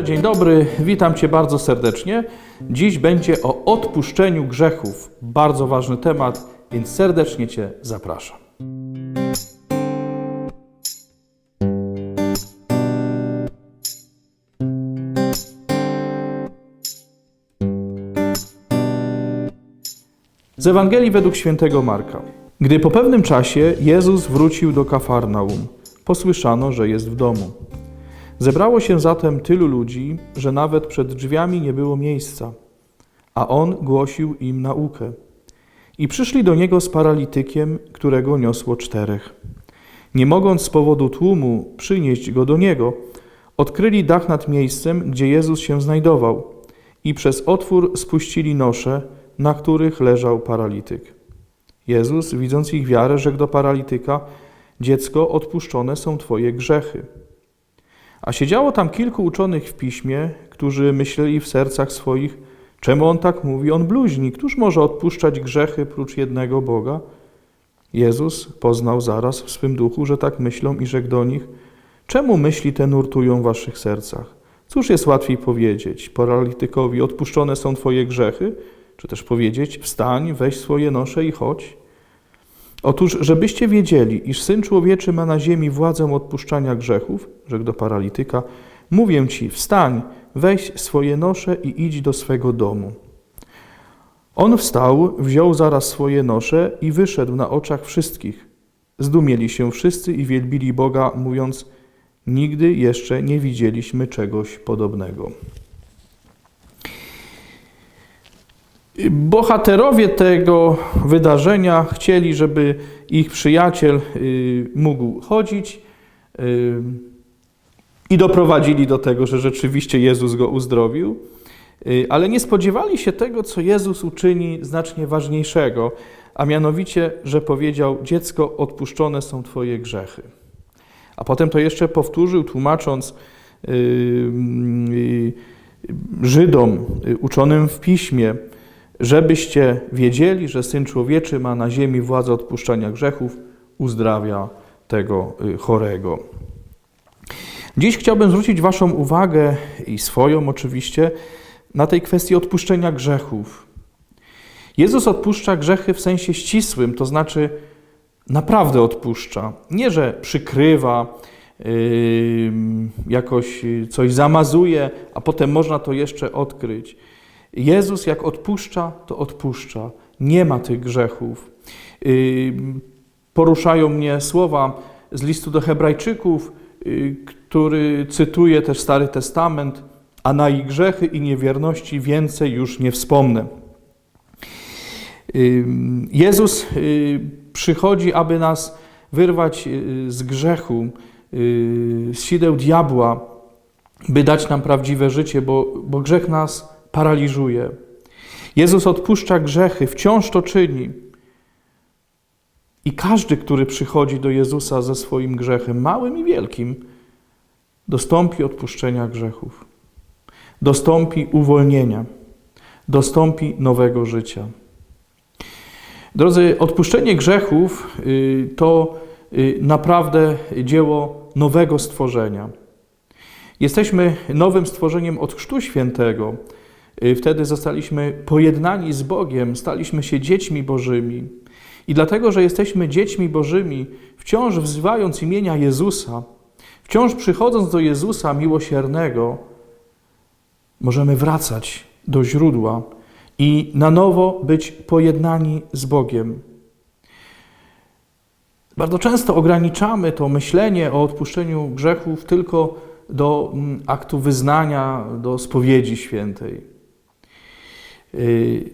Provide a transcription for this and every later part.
dzień dobry, witam Cię bardzo serdecznie. Dziś będzie o odpuszczeniu grzechów. Bardzo ważny temat, więc serdecznie Cię zapraszam. Z Ewangelii według świętego Marka. Gdy po pewnym czasie Jezus wrócił do Kafarnaum, posłyszano, że jest w domu. Zebrało się zatem tylu ludzi, że nawet przed drzwiami nie było miejsca, a on głosił im naukę. I przyszli do niego z paralitykiem, którego niosło czterech. Nie mogąc z powodu tłumu przynieść go do niego, odkryli dach nad miejscem, gdzie Jezus się znajdował, i przez otwór spuścili nosze, na których leżał paralityk. Jezus, widząc ich wiarę, rzekł do paralityka: Dziecko, odpuszczone są Twoje grzechy. A siedziało tam kilku uczonych w piśmie, którzy myśleli w sercach swoich, czemu on tak mówi, on bluźni, któż może odpuszczać grzechy prócz jednego Boga? Jezus poznał zaraz w swym duchu, że tak myślą i rzekł do nich, czemu myśli te nurtują w waszych sercach? Cóż jest łatwiej powiedzieć paralitykowi, odpuszczone są twoje grzechy, czy też powiedzieć, wstań, weź swoje nosze i chodź? Otóż, żebyście wiedzieli, iż Syn Człowieczy ma na ziemi władzę odpuszczania grzechów, rzekł do paralityka, mówię ci, wstań, weź swoje nosze i idź do swego domu. On wstał, wziął zaraz swoje nosze i wyszedł na oczach wszystkich. Zdumieli się wszyscy i wielbili Boga, mówiąc, nigdy jeszcze nie widzieliśmy czegoś podobnego. Bohaterowie tego wydarzenia chcieli, żeby ich przyjaciel y, mógł chodzić y, i doprowadzili do tego, że rzeczywiście Jezus go uzdrowił, Y, ale nie spodziewali się tego, co Jezus uczyni znacznie ważniejszego, a mianowicie, że powiedział: Dziecko, odpuszczone są Twoje grzechy. A potem to jeszcze powtórzył, tłumacząc Żydom uczonym w piśmie, żebyście wiedzieli, że Syn Człowieczy ma na ziemi władzę odpuszczania grzechów, uzdrawia tego chorego. Dziś chciałbym zwrócić Waszą uwagę i swoją oczywiście na tej kwestii odpuszczenia grzechów. Jezus odpuszcza grzechy w sensie ścisłym, to znaczy naprawdę odpuszcza. Nie, że przykrywa, jakoś coś zamazuje, a potem można to jeszcze odkryć. Jezus, jak odpuszcza, to odpuszcza. Nie ma tych grzechów. Yy, poruszają mnie słowa z listu do Hebrajczyków, yy, który cytuje też Stary Testament a na ich grzechy i niewierności więcej już nie wspomnę. Jezus y, przychodzi, aby nas wyrwać y, z grzechu, y, z sideł diabła, by dać nam prawdziwe życie, bo, bo grzech nas paraliżuje. Jezus odpuszcza grzechy, wciąż to czyni. I każdy, który przychodzi do Jezusa ze swoim grzechem, małym i wielkim, dostąpi odpuszczenia grzechów dostąpi uwolnienia, dostąpi nowego życia. Drodzy, odpuszczenie grzechów y, to y, naprawdę dzieło nowego stworzenia. Jesteśmy nowym stworzeniem od Chrztu Świętego. Y, wtedy zostaliśmy pojednani z Bogiem, staliśmy się dziećmi Bożymi. I dlatego, że jesteśmy dziećmi Bożymi, wciąż wzywając imienia Jezusa, wciąż przychodząc do Jezusa miłosiernego, możemy wracać do źródła i na nowo być pojednani z Bogiem. Bardzo często ograniczamy to myślenie o odpuszczeniu grzechów tylko do mm, aktu wyznania, do spowiedzi świętej. Yy,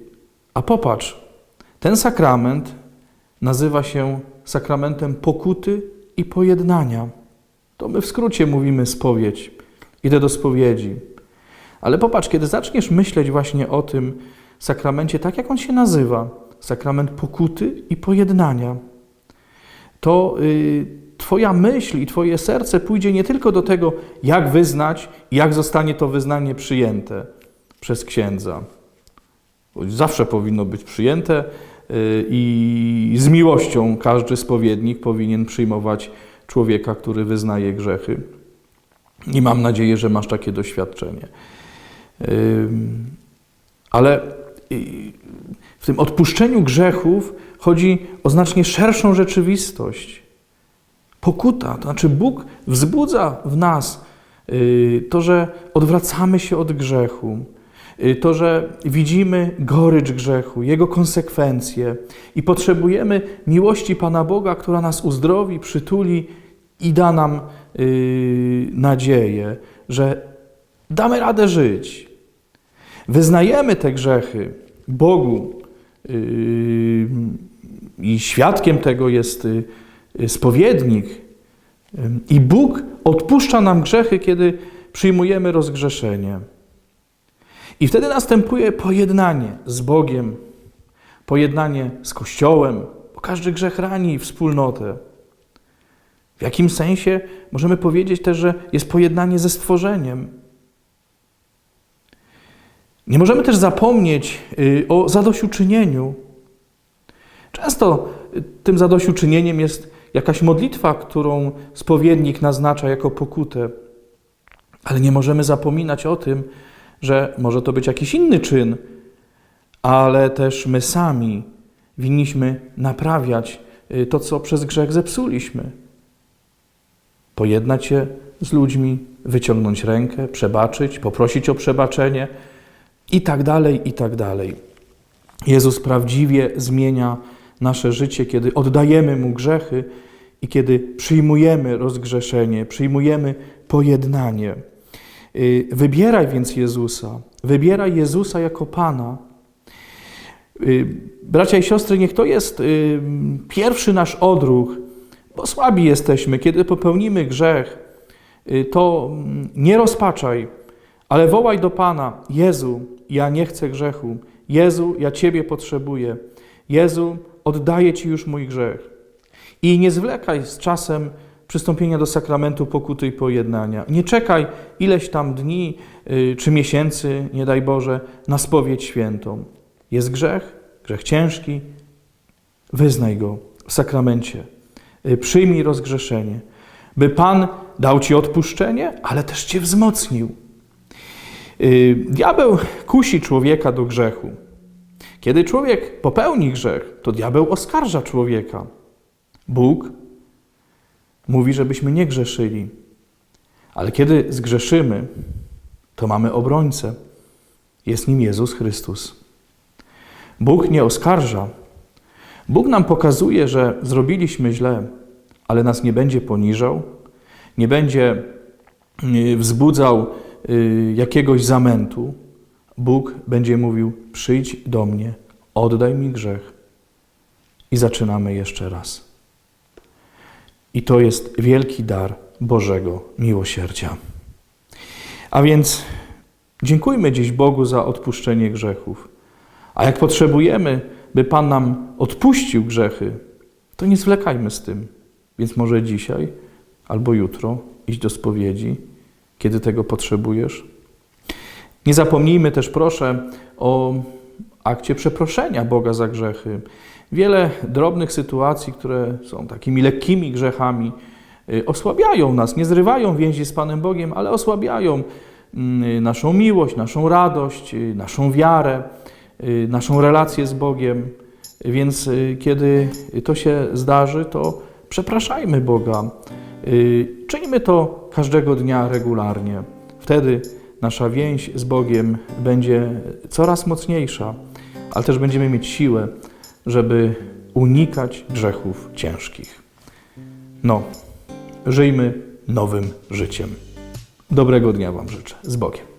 a popatrz, ten sakrament nazywa się sakramentem pokuty i pojednania. To my w skrócie mówimy spowiedź. Idę do spowiedzi. Ale popatrz, kiedy zaczniesz myśleć właśnie o tym sakramencie, tak jak on się nazywa, sakrament pokuty i pojednania, to y, Twoja myśl i Twoje serce pójdzie nie tylko do tego, jak wyznać jak zostanie to wyznanie przyjęte przez księdza. Zawsze powinno być przyjęte y, i z miłością każdy spowiednik powinien przyjmować człowieka, który wyznaje grzechy. I mam nadzieję, że masz takie doświadczenie. Ale y, w tym odpuszczeniu grzechów chodzi o znacznie szerszą rzeczywistość. Pokuta, to znaczy Bóg wzbudza w nas y, to, że odwracamy się od grzechu, to, że widzimy gorycz grzechu, jego konsekwencje i potrzebujemy miłości Pana Boga, która nas uzdrowi, przytuli i da nam y, nadzieję, że damy radę żyć. Wyznajemy te grzechy Bogu yy, i świadkiem tego jest spowiednik. I Bóg odpuszcza nam grzechy, kiedy przyjmujemy rozgrzeszenie. I wtedy następuje pojednanie z Bogiem, pojednanie z Kościołem, bo każdy grzech rani wspólnotę. W jakim sensie możemy powiedzieć też, że jest pojednanie ze stworzeniem. Nie możemy też zapomnieć y, o zadośćuczynieniu. Często y, tym zadośćuczynieniem jest jakaś modlitwa, którą spowiednik naznacza jako pokutę. Ale nie możemy zapominać o tym, że może to być jakiś inny czyn, ale też my sami winniśmy naprawiać y, to, co przez grzech zepsuliśmy. Pojednać się z ludźmi, wyciągnąć rękę, przebaczyć, poprosić o przebaczenie i tak dalej, i tak dalej. Jezus prawdziwie zmienia nasze życie, kiedy oddajemy Mu grzechy i kiedy przyjmujemy rozgrzeszenie, przyjmujemy pojednanie. Y, Wybieraj więc Jezusa, wybieraj Jezusa jako Pana. Y, Bracia i siostry, niech to jest y, pierwszy nasz odruch, bo słabi jesteśmy. Kiedy popełnimy grzech, to mm, nie rozpaczaj, ale wołaj do Pana: Jezu, ja nie chcę grzechu. Jezu, ja Ciebie potrzebuję. Jezu, oddaję Ci już mój grzech. I nie zwlekaj z czasem przystąpienia do sakramentu pokuty i pojednania. Nie czekaj ileś tam dni y, czy miesięcy, nie daj Boże, na spowiedź świętą. Jest grzech, grzech ciężki, wyznaj go w sakramencie. Y, Przyjmij rozgrzeszenie, by Pan dał Ci odpuszczenie, ale też Cię wzmocnił. Y, Diabeł kusi człowieka do grzechu. Kiedy człowiek popełni grzech, to diabeł oskarża człowieka. Bóg mówi, żebyśmy nie grzeszyli. Ale kiedy zgrzeszymy, to mamy obrońcę. Jest nim Jezus Chrystus. Bóg nie oskarża. Bóg nam pokazuje, że zrobiliśmy źle, ale nas nie będzie poniżał, nie będzie y, wzbudzał y, jakiegoś zamętu. Bóg będzie mówił: Przyjdź do mnie, oddaj mi grzech. I zaczynamy jeszcze raz. I to jest wielki dar Bożego miłosierdzia. A więc dziękujmy dziś Bogu za odpuszczenie grzechów. A jak potrzebujemy, by Pan nam odpuścił grzechy, to nie zwlekajmy z tym. Więc może dzisiaj albo jutro iść do spowiedzi, kiedy tego potrzebujesz. Nie zapomnijmy też, proszę, o akcie przeproszenia Boga za grzechy. Wiele drobnych sytuacji, które są takimi lekkimi grzechami, y, osłabiają nas, nie zrywają więzi z Panem Bogiem, ale osłabiają mm, naszą miłość, naszą radość, y, naszą wiarę, y, naszą relację z Bogiem. Więc kiedy to się zdarzy, to przepraszajmy Boga. Czyńmy to każdego dnia regularnie. Wtedy nasza więź z Bogiem będzie coraz mocniejsza, ale też będziemy mieć siłę, żeby unikać grzechów ciężkich. No, żyjmy nowym życiem. Dobrego dnia Wam życzę. Z Bogiem.